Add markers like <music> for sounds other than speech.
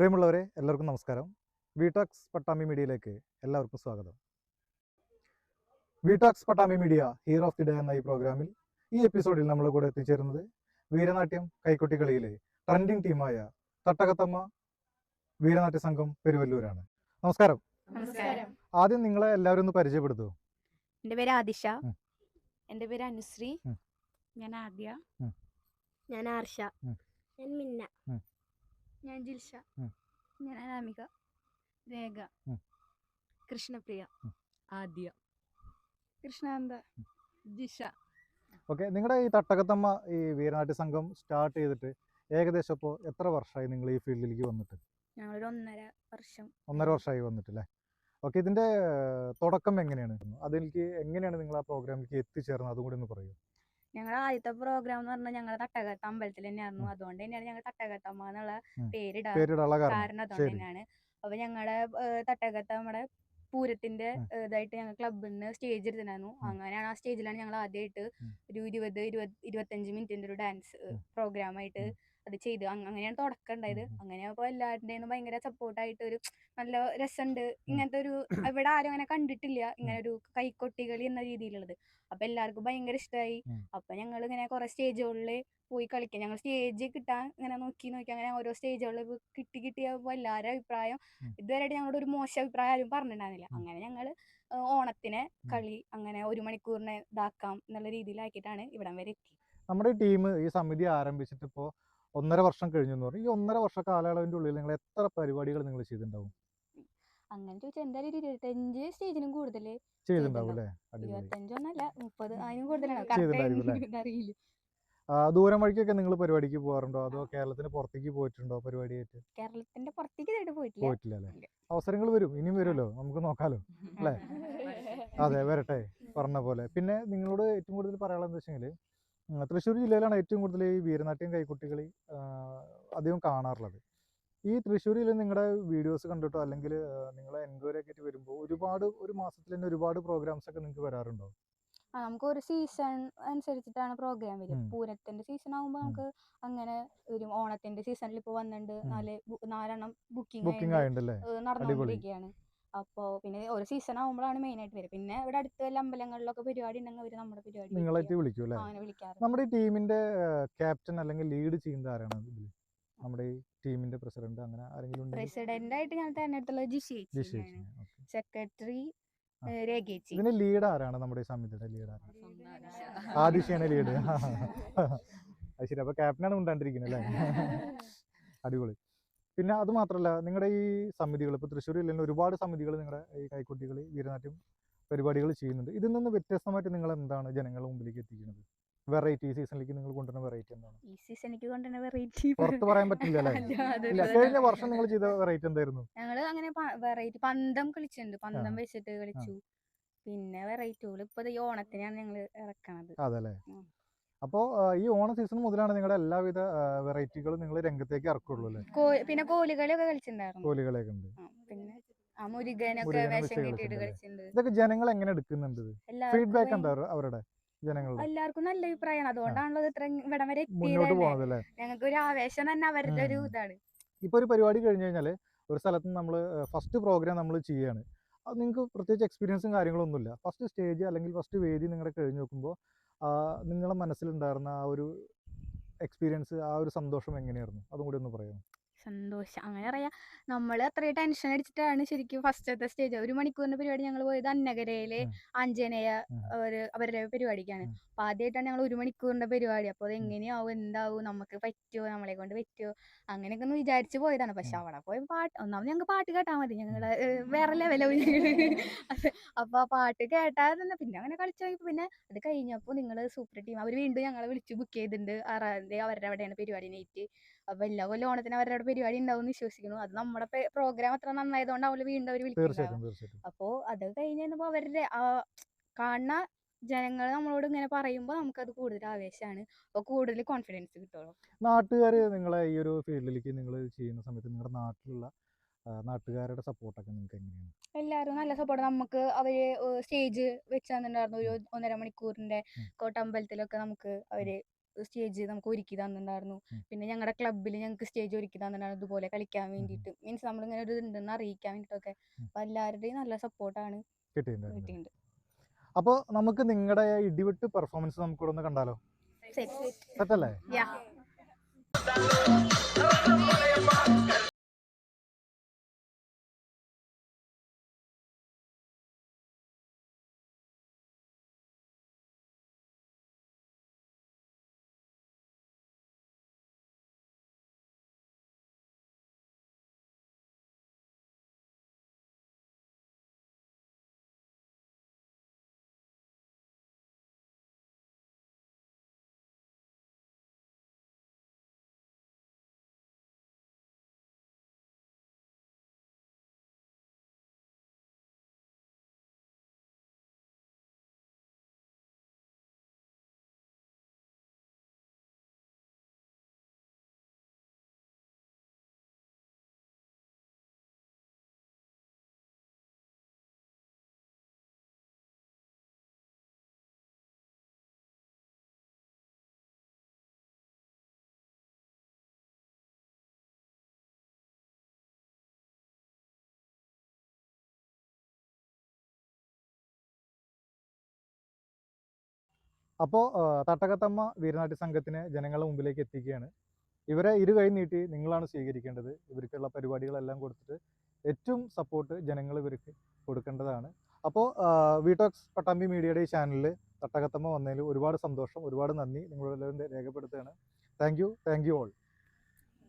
പ്രിയമുള്ളവരെ എല്ലാവർക്കും നമസ്കാരം. വിടാക്സ് പട്ടാമി മീഡിയയിലേക്ക് എല്ലാവർക്കും സ്വാഗതം. വിടാക്സ് Pattami media hero of the day എന്ന ഈ പ്രോഗ്രാമിൽ ഈ എപ്പിസോഡിൽ നമ്മൾ കൂടെ എത്തിച്ചേരുന്നത് വീരനാട്യം കൈക്കുട്ടികളിയിലെ ട്രെൻഡിങ് ടീമായ തട്ടകത്തമ്മ വീരനാട്യ സംഘം പെരുവല്ലൂരാണ്. നമസ്കാരം. നമസ്കാരം. ആദ്യം നിങ്ങളെ എല്ലാവരും ഒന്ന് പരിചയപ്പെടുത്തൂ? എന്റെ പേര് ആദിഷ. എന്റെ എന്റെ പേര് അനുശ്രീ. ഞാൻ ആദ്യ. ഞാൻ ആർഷ. ഞാൻ മിന്ന. ഞാൻ ജിൽഷ. ഞാൻ അനാമിക. രേഖ. കൃഷ്ണപ്രിയ. ആദ്യ. കൃഷ്ണാന്ത. ജിഷ. ഓക്കെ നിങ്ങളുടെ ഈ തട്ടകത്തമ്മ ഈ വീരനാട്യ സംഘം സ്റ്റാർട്ട് ചെയ്തിട്ട് ഏകദേശം ഇപ്പോൾ എത്ര വർഷമായി നിങ്ങൾ ഈ ഫീൽഡിലേക്ക് വന്നിട്ട്? ഞങ്ങളൊരു ഒന്നര വർഷം. ഒന്നര വർഷമായി വന്നിട്ട് അല്ലേ ഓക്കെ ഇതിന്റെ തുടക്കം എങ്ങനെയാണ്? അതിലേക്ക് എങ്ങനെയാണ് നിങ്ങൾ ആ പ്രോഗ്രാമിലേക്ക് എത്തിച്ചേർന്നത്? അതും കൂടി ഒന്ന് പറയൂ. ഞങ്ങളുടെ ആദ്യത്തെ പ്രോഗ്രാം എന്ന് പറഞ്ഞാൽ ഞങ്ങളുടെ തട്ടകത്ത അമ്പലത്തിൽ തന്നെയായിരുന്നു. അതുകൊണ്ട് തന്നെയാണ് ഞങ്ങൾ തട്ടകത്തമ്മ എന്നുള്ള പേരിടാ കാരണം അതുകൊണ്ട് തന്നെയാണ് അപ്പൊ ഞങ്ങളുടെ തട്ടകത്ത നമ്മുടെ പൂരത്തിന്റെ ഇതായിട്ട് ഞങ്ങൾ ക്ലബിൽ നിന്ന് സ്റ്റേജ് എടുത്തിട്ടുണ്ടായിരുന്നു അങ്ങനെയാണ് ആ സ്റ്റേജിലാണ് ഞങ്ങൾ ആദ്യമായിട്ട്. ഒരു ഇരുപത് ഇരുപത് ഇരുപത്തഞ്ച് മിനിറ്റിന്റെ ഒരു ഡാൻസ്. പ്രോഗ്രാം ആയിട്ട്. അത് ചെയ്തു. അങ്ങനെയാണ് തുടക്കം ഉണ്ടായത്. അങ്ങനെ അപ്പോൾ എല്ലാവരുടെയും ഭയങ്കര സപ്പോർട്ടായിട്ട് ഒരു നല്ല രസമുണ്ട്. ഇങ്ങനത്തെ ഒരു ഇവിടെ ആരും അങ്ങനെ കണ്ടിട്ടില്ല. ഇങ്ങനെ ഒരു കൈക്കൊട്ടികളി എന്ന രീതിയിലുള്ളത്. അപ്പൊ എല്ലാവർക്കും ഭയങ്കര ഇഷ്ടമായി. അപ്പൊ ഞങ്ങൾ ഇങ്ങനെ കുറെ സ്റ്റേജുകളിൽ പോയി കളിക്കാം. ഞങ്ങൾ സ്റ്റേജ് കിട്ടാൻ ഇങ്ങനെ നോക്കി നോക്കി അങ്ങനെ ഓരോ സ്റ്റേജുകളിൽ കിട്ടി കിട്ടിയപ്പോൾ എല്ലാവരുടെ അഭിപ്രായം. ഇതുവരെയായിട്ട് ഞങ്ങളുടെ ഒരു മോശം അഭിപ്രായം ആരും പറഞ്ഞിട്ടുണ്ടായിരുന്നില്ല. അങ്ങനെ ഞങ്ങൾ ഓണത്തിന് കളി അങ്ങനെ ഒരു മണിക്കൂറിനെ ഇതാക്കാം എന്നുള്ള രീതിയിലാക്കിയിട്ടാണ് ഇവിടം വരെ എത്തി നമ്മുടെ ടീം ഈ സമിതി ആരംഭിച്ചിട്ട് ഇപ്പോൾ ഒന്നര വർഷം കഴിഞ്ഞു എന്ന് പറയും ഈ ഒന്നര വർഷ കാലയളവിന്റെ ഉള്ളിൽ നിങ്ങൾ എത്ര പരിപാടികൾ നിങ്ങൾ ചെയ്തിട്ടുണ്ടാവും അങ്ങനെ ചോദിച്ചാൽ എന്തായാലും ഒരു ഇരുപത്തഞ്ച് സ്റ്റേജിനും കൂടുതൽ ചെയ്തിട്ടുണ്ടാവും. അല്ലേ? ഇരുപത്തഞ്ചൊന്നല്ല മുപ്പത് അതിനും കൂടുതലാണ്. <laughs> അറിയില്ല. ദൂരം വഴിക്കൊക്കെ നിങ്ങൾ പരിപാടിക്ക് പോകാറുണ്ടോ അതോ കേരളത്തിന് പുറത്തേക്ക് പോയിട്ടുണ്ടോ പരിപാടിയായിട്ട്? കേരളത്തിന്റെ പുറത്തേക്ക് ഇതായിട്ട് പോയിട്ടില്ല. പോയിട്ടില്ല അല്ലേ? അവസരങ്ങൾ വരും. ഇനിയും വരുമല്ലോ? നമുക്ക് നോക്കാലോ <laughs> അല്ലേ? അതെ വരട്ടെ. പറഞ്ഞ പോലെ. പിന്നെ നിങ്ങളോട് ഏറ്റവും കൂടുതൽ പറയാനുള്ളത് എന്താ വെച്ചെങ്കിൽ തൃശ്ശൂർ ജില്ലയിലാണ് ഏറ്റവും കൂടുതൽ ഈ വീരനാട്യം കൈക്കുട്ടികളി അധികം കാണാറുള്ളത്. ഈ തൃശ്ശൂരിൽ നിങ്ങളുടെ വീഡിയോസ് കണ്ടിട്ടോ അല്ലെങ്കിൽ നിങ്ങളെ എൻക്വയറി ഒക്കെ ആയിട്ട് വരുമ്പോൾ ഒരുപാട് ഒരു മാസത്തിൽ തന്നെ ഒരുപാട് പ്രോഗ്രാംസ് ഒക്കെ നിങ്ങൾക്ക് വരാറുണ്ടോ? ആ നമുക്ക് ഒരു സീസൺ അനുസരിച്ചിട്ടാണ് പ്രോഗ്രാം വരും. പൂരത്തിന്റെ സീസൺ ആകുമ്പോൾ നമുക്ക് അങ്ങനെ വരും ഓണത്തിന്റെ സീസണിൽ ഇപ്പോൾ വന്നിട്ടുണ്ട്. നാല് നാലെണ്ണം ബുക്കിംഗ് നടന്നുകൊണ്ടിരിക്കുകയാണ്. അപ്പോൾ പിന്നെ ഒരു സീസൺ ആകുമ്പോഴാണ് മെയിൻ ആയിട്ട് വരും പിന്നെ ഇവിടെ അടുത്ത വല്ല അമ്പലങ്ങളിലൊക്കെ പരിപാടി ഉണ്ടെങ്കിൽ അവർ നമ്മുടെ പരിപാടി നിങ്ങളായിട്ട് വിളിക്കും. അല്ലേ? അങ്ങനെ വിളിക്കാറ്. നമ്മുടെ ഈ ടീമിന്റെ ക്യാപ്റ്റൻ അല്ലെങ്കിൽ ലീഡ് ചെയ്യുന്നത് ആരാണ് നമ്മുടെ ഈ ടീമിന്റെ പ്രസിഡന്റ് അങ്ങനെ ആരെങ്കിലും പ്രസിഡന്റ് ആയിട്ട് ഞാൻ തെരഞ്ഞെടുത്തുള്ളത് ജിഷി സെക്രട്ടറി. രേഖേച്ചി ഇതിന്റെ ലീഡ് ആരാണ് നമ്മുടെ സമിതിയുടെ ലീഡ് ആരാണ്? ആദിശയാണ് ലീഡ് അത് ശരി അപ്പൊ ക്യാപ്റ്റനാണ് ഉണ്ടാണ്ടിരിക്കുന്നത് അല്ലേ? <laughs> അടിപൊളി. പിന്നെ അത് മാത്രമല്ല നിങ്ങളുടെ ഈ സമിതികൾ ഇപ്പൊ തൃശ്ശൂരിൽ ജില്ലയിൽ ഒരുപാട് സമിതികൾ നിങ്ങളുടെ ഈ കൈക്കുട്ടികൾ വീരനാട്യം പരിപാടികൾ ചെയ്യുന്നുണ്ട്. ഇതിൽ നിന്ന് വ്യത്യസ്തമായിട്ട് നിങ്ങൾ എന്താണ് ജനങ്ങളുടെ മുമ്പിലേക്ക് എത്തിക്കുന്നത്? വെറൈറ്റി സീസണിലേക്ക് നിങ്ങൾ കൊണ്ടുവരുന്ന വെറൈറ്റി എന്താണ്? ഈ സീസൺ എനിക്ക് കൊണ്ടുവരുന്ന വെറൈറ്റി പുറത്ത് പറയാൻ പറ്റില്ല അല്ലേ? കഴിഞ്ഞ വർഷം നിങ്ങൾ ചെയ്ത വെറൈറ്റി എന്തായിരുന്നു? ഞങ്ങൾ അങ്ങനെ വെറൈറ്റി പന്തം കളിച്ചിട്ടുണ്ട്. പന്തം വെച്ചിട്ട് കളിച്ചു. പിന്നെ വെറൈറ്റികൾ ഇപ്പൊ ഓണത്തിനാണ് ഞങ്ങൾ ഇറക്കണത്. അതല്ലേ. അപ്പോൾ ഈ ഓണ സീസൺ മുതലാണ് നിങ്ങളുടെ എല്ലാവിധ വെറൈറ്റികളും നിങ്ങൾ രംഗത്തേക്ക് ഇറക്കുള്ളൂ അല്ലേ? പിന്നെ കോലുകളിയൊക്കെ കളിച്ചിട്ടുണ്ടായിരുന്നു ഉണ്ട്. പിന്നെ ഇതൊക്കെ ജനങ്ങൾ എങ്ങനെ എടുക്കുന്നുണ്ട് ഫീഡ്ബാക്ക് ഉണ്ടോ അവരുടെ- ജനങ്ങളുടെ? എല്ലാവർക്കും നല്ല അഭിപ്രായമാണ് അതുകൊണ്ടാണല്ലോ ഇത് ഇത്ര ഇവിടം വരെ മുന്നോട്ട് പോകുന്നത് അല്ലേ? ഞങ്ങൾക്ക് ഒരു ആവേശം തന്നെ അവരുടെ ഒരു ഇതാണ്. ഇപ്പൊ ഒരു പരിപാടി കഴിഞ്ഞു കഴിഞ്ഞാൽ ഒരു സ്ഥലത്ത് നമ്മൾ ഫസ്റ്റ് പ്രോഗ്രാം നമ്മൾ ചെയ്യാണ്. അത് നിങ്ങൾക്ക് പ്രത്യേകിച്ച് എക്സ്പീരിയൻസും കാര്യങ്ങളൊന്നുമില്ല. ഫസ്റ്റ് സ്റ്റേജ് അല്ലെങ്കിൽ ഫസ്റ്റ് വേദി നിങ്ങളുടെ കഴിഞ്ഞ് നോക്കുമ്പോൾ നിങ്ങളുടെ മനസ്സിലുണ്ടായിരുന്ന ആ ഒരു എക്സ്പീരിയൻസ് ആ ഒരു സന്തോഷം എങ്ങനെയായിരുന്നു? അതും കൂടി ഒന്ന് പറയാം സന്തോഷം. അങ്ങനെ പറയാം. നമ്മൾ അത്രയും ടെൻഷൻ അടിച്ചിട്ടാണ് ശരിക്കും ഫസ്റ്റത്തെ സ്റ്റേജ് ഒരു മണിക്കൂറിന്റെ പരിപാടി ഞങ്ങൾ പോയത് അന്നഗരയിലെ ഉം. ആഞ്ജനേയ ഒരു അവരുടെ പരിപാടിക്കാണ്. അപ്പൊ ആദ്യമായിട്ടാണ് ഞങ്ങൾ ഒരു മണിക്കൂറിന്റെ പരിപാടി. അപ്പോൾ അത് എങ്ങനെയാവും? എന്താവും? നമുക്ക് പറ്റുമോ നമ്മളെ കൊണ്ട് പറ്റുമോ അങ്ങനെയൊക്കെ ഒന്ന് വിചാരിച്ചു പോയതാണ്. പക്ഷെ. അവിടെ പോയി പാട്ട് ഒന്നാമത് ഞങ്ങൾക്ക് പാട്ട് കേട്ടാ മതി. ഞങ്ങൾ വേറെ ലെവലും അപ്പൊ ആ പാട്ട് കേട്ടാൽ തന്നെ പിന്നെ അങ്ങനെ കളിച്ചു പോയി പിന്നെ അത് കഴിഞ്ഞപ്പോൾ നിങ്ങൾ സൂപ്പർ ടീം അവർ വീണ്ടും ഞങ്ങളെ വിളിച്ച് ബുക്ക് ചെയ്തിട്ടുണ്ട്. ആറാം തീയതി അവരുടെ അവിടെയാണ് പരിപാടി നൈറ്റ് അപ്പൊ എല്ലാ കൊല്ലം ഓണത്തിന് അവരുടെ അവിടെ പരിപാടി ഉണ്ടാവും എന്ന് വിശ്വസിക്കുന്നു. അത് നമ്മുടെ പ്രോഗ്രാം അത്ര നന്നായതുകൊണ്ടാവില്ല വീണ്ടും അവർ വിളിക്കുന്നുണ്ടാവും അപ്പോ അത് കഴിഞ്ഞ് കഴിഞ്ഞപ്പോ അവരുടെ ആ കാണുന്ന ജനങ്ങൾ നമ്മളോട് ഇങ്ങനെ പറയുമ്പോൾ അത് കൂടുതൽ ആവേശമാണ്. അപ്പോൾ കൂടുതൽ കോൺഫിഡൻസ് കിട്ടുള്ളൂ നാട്ടുകാർ നിങ്ങളെ ഈ ഒരു ഫീൽഡിലേക്ക് നിങ്ങൾ ചെയ്യുന്ന സമയത്ത് നിങ്ങളുടെ നാട്ടിലുള്ള നാട്ടുകാരുടെ സപ്പോർട്ടൊക്കെ നിങ്ങൾക്ക് എങ്ങനെയാണ്? എല്ലാവരും നല്ല സപ്പോർട്ട് നമുക്ക് അവർ സ്റ്റേജ് വെച്ച് തന്നിട്ടുണ്ടായിരുന്നു ഒരു ഒന്നര മണിക്കൂറിന്റെ. കോട്ടമ്പലത്തിലൊക്കെ നമുക്ക് അവർ സ്റ്റേജ് നമുക്ക് ഒരുക്കി തന്നിട്ടുണ്ടായിരുന്നു. പിന്നെ ഞങ്ങളുടെ ക്ലബ്ബിൽ ഞങ്ങൾക്ക് സ്റ്റേജ് ഒരുക്കി തന്നിട്ടുണ്ടായിരുന്നു ഇതുപോലെ കളിക്കാൻ വേണ്ടിയിട്ട്. മീൻസ് നമ്മളിങ്ങനെ ഒരു ഇതുണ്ടെന്ന് അറിയിക്കാൻ വേണ്ടിയിട്ടൊക്കെ ഉം. അപ്പൊ എല്ലാവരുടെയും നല്ല സപ്പോർട്ടാണ് ആണ് കിട്ടിയിട്ടുണ്ട് അപ്പോൾ നമുക്ക് നിങ്ങളുടെ ഇടിവിട്ട് പെർഫോമൻസ് നമുക്ക് ഒന്ന് കണ്ടാലോ? സെറ്റ് സെറ്റല്ലേ അപ്പോൾ തട്ടകത്തമ്മ വീരനാട്യ സംഘത്തിനെ ജനങ്ങളുടെ മുമ്പിലേക്ക് എത്തിക്കുകയാണ്. ഇവരെ ഇരു കൈ നീട്ടി നിങ്ങളാണ് സ്വീകരിക്കേണ്ടത്. ഇവർക്കുള്ള പരിപാടികളെല്ലാം കൊടുത്തിട്ട് ഏറ്റവും സപ്പോർട്ട് ജനങ്ങൾ ഇവർക്ക് കൊടുക്കേണ്ടതാണ്. അപ്പോൾ വിടോക്സ് പട്ടാമ്പി മീഡിയയുടെ ഈ ചാനലിൽ തട്ടകത്തമ്മ വന്നതിൽ ഒരുപാട് സന്തോഷം ഒരുപാട് നന്ദി. നിങ്ങളെല്ലാവരും രേഖപ്പെടുത്തുകയാണ്. Thank you thank you all